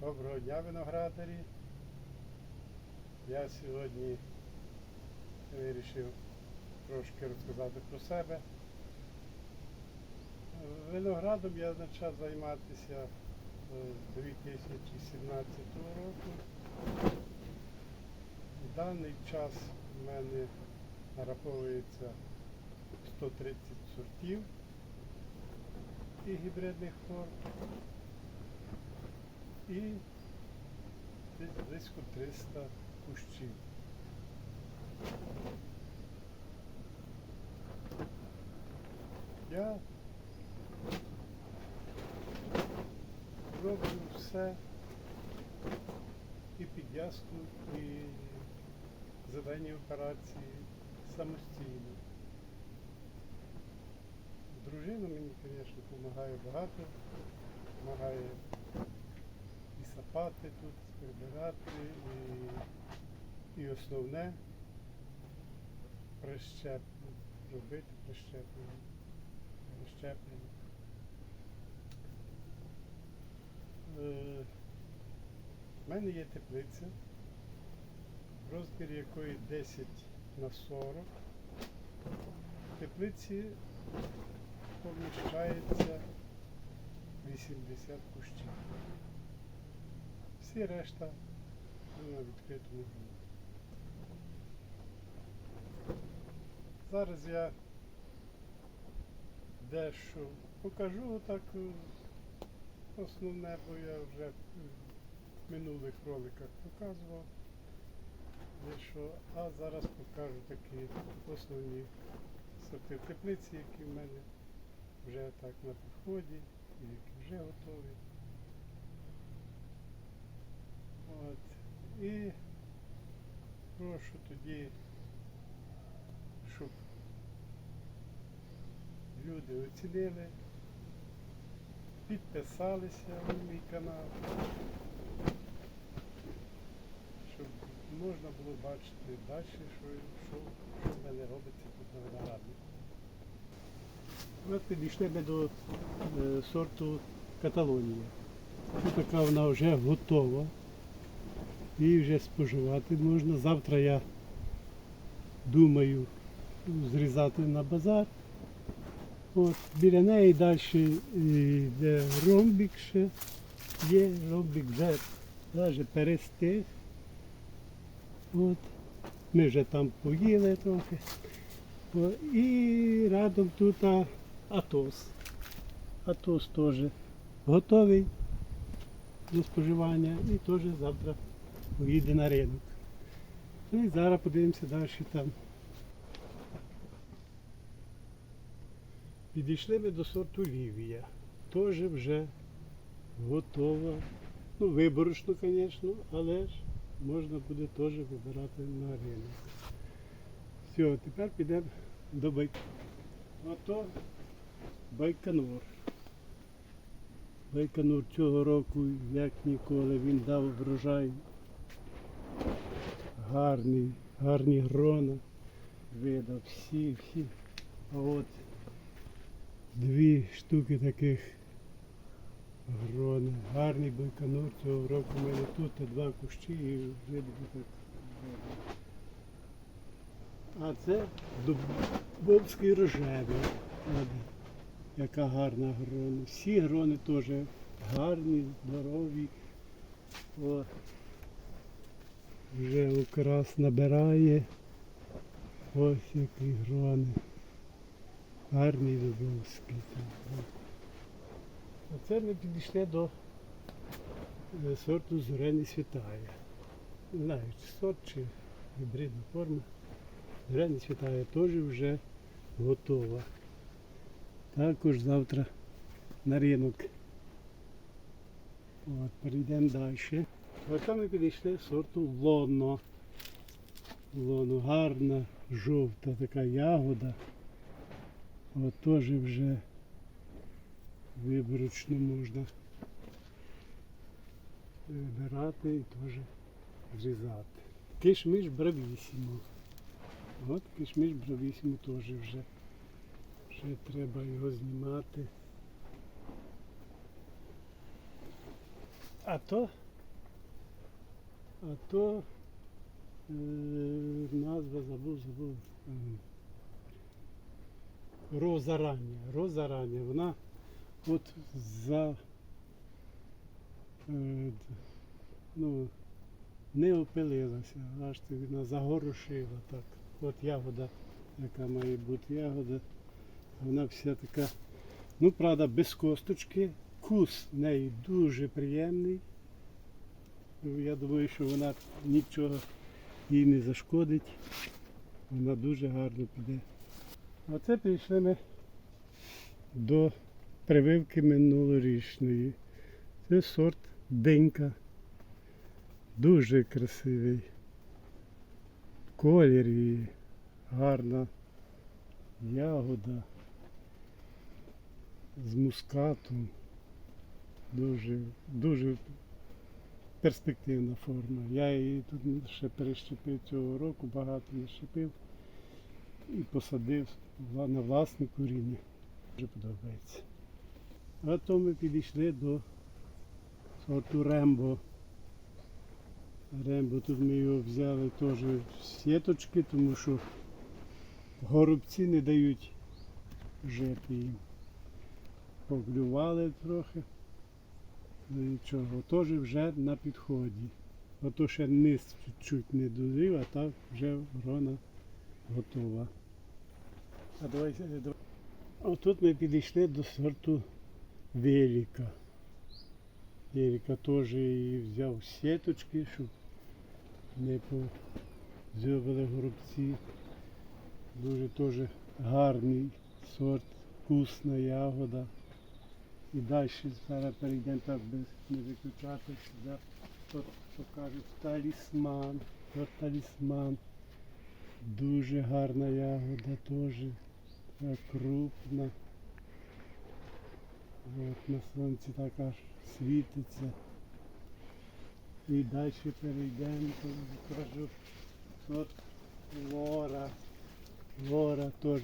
Доброго дня, виноградарі. Я сьогодні вирішив трошки розказати про себе. Виноградом я почав займатися е, з 2017 року. В даний час в мене нараховується 130 сортів і гібридних форм. І близько 300 кущів. Я роблю все і підв'язку, і зелені операції самостійно. Дружина мені, звісно, допомагає багато, допомагає і сапати тут, прибирати, і, і основне прищеплення, робити прищеплення, прищеплення. Е, в мене є теплиця, розмір якої 10 на 40. В теплиці поміщається 80 кущів. Всі решта на відкритому ґрунті. Зараз я дещо покажу так е, основне, бо я вже в минулих роликах показував дещо, а зараз покажу такі основні сорти теплиці, які в мене вже так на підході, і які вже готові. От. І прошу тоді, щоб люди оцінили, підписалися на мій канал, щоб можна було бачити далі, що, що, що в мене робиться тут на винограднику. От підійшли ми до е, сорту Каталонія. Така вона вже готова. Її вже споживати можна. Завтра я думаю зрізати на базар. От, біля неї далі йде ромбік ще. Є ромбік вже навіть перестиг. От. Ми вже там поїли трохи. О, І рядом тут Атос. Атос теж готовий до споживання і теж завтра поїде на ринок. Ну і зараз подивимося далі там. Підійшли ми до сорту Лівія. Теж вже готова. Ну, виборочно, звісно, але ж можна буде теж вибирати на ринок. Все, тепер підемо до байк. Ото Байконур. Байконур цього року, як ніколи, він дав врожай. Гарний, гарні грона. Видав всі, всі. А от дві штуки таких грона. Гарний байконур цього року у мене тут два кущі і вже так. А це Дубовський рожевий. Яка гарна грона. Всі грони теж гарні, здорові. О, вже окрас набирає. Ось які грони. Гарний. А це ми підійшли до е, сорту Зорений Світає. Не знаю, чи сорт, чи гібридна форма. Зелений світає теж вже готова. Також завтра на ринок. От, перейдемо далі. Там ми підійшли сорту Лоно. Лоно гарна, жовта така ягода. От теж вже виборочно можна вибирати і теж зрізати. Кишмиш бравісімо. От кишмиш бравісімо теж вже. Ще треба його знімати. А то А то е, назва забув, забув. Е, Роза рання. Роза рання. Вона от за е, ну, не опилилася, аж вона загорошила так. От ягода, яка має бути ягода. Вона вся така, ну правда, без косточки. Вкус в неї дуже приємний. Я думаю, що вона нічого їй не зашкодить. Вона дуже гарно піде. Оце прийшли ми до прививки минулорічної. Це сорт динька. Дуже красивий. Колір її, гарна ягода з мускатом. Дуже, дуже перспективна форма. Я її тут ще перещепив цього року, багато не щепив і посадив на власне коріння. Дуже подобається. А то ми підійшли до сорту Рембо. Рембо тут ми його взяли теж в сіточки, тому що горобці не дають жити їм. Поглювали трохи. Нічого, теж вже на підході. Ото ще низ чуть-чуть не дозрів, а так вже грона готова. А давай, е, давай. Отут ми підійшли до сорту Веліка. Веліка теж її взяв сіточки, щоб не позьобили горобці. Дуже теж гарний сорт, вкусна ягода. І далі зараз перейдемо так без не виключати сюди. Тут покажуть талісман. От талісман. Дуже гарна ягода теж. Крупна. От на сонці так аж світиться. І далі перейдемо, то покажу. От лора. Лора теж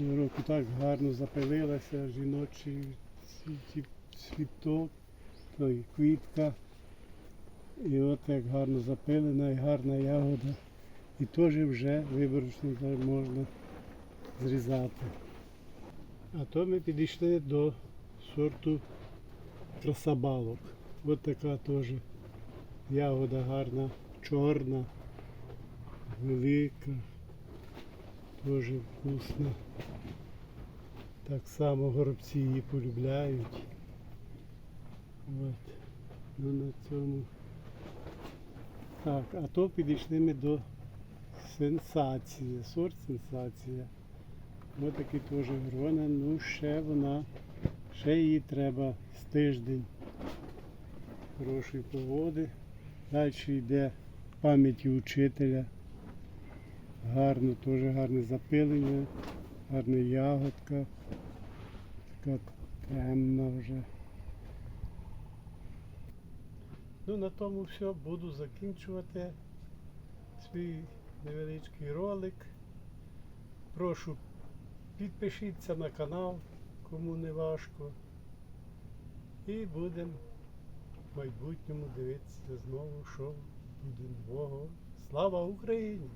року так гарно запилилася, жіночий цвіток, той квітка. І от як гарно запилена і гарна ягода. І теж вже виборочно можна зрізати. А то ми підійшли до сорту красабалок. Ось така теж ягода гарна, чорна, велика, теж вкусна. Так само горобці її полюбляють. От. Ну на цьому. Так, а то підійшли ми до сенсації, сорт сенсація. Ось такі теж грона, ну ще вона, ще її треба з тиждень хорошої погоди. Далі йде пам'яті учителя. Гарно, теж гарне запилення, гарна ягодка. Така темна вже. Ну на тому все, буду закінчувати свій невеличкий ролик. Прошу підпишіться на канал, кому не важко. І будемо в майбутньому дивитися знову, що буде нового. Слава Україні!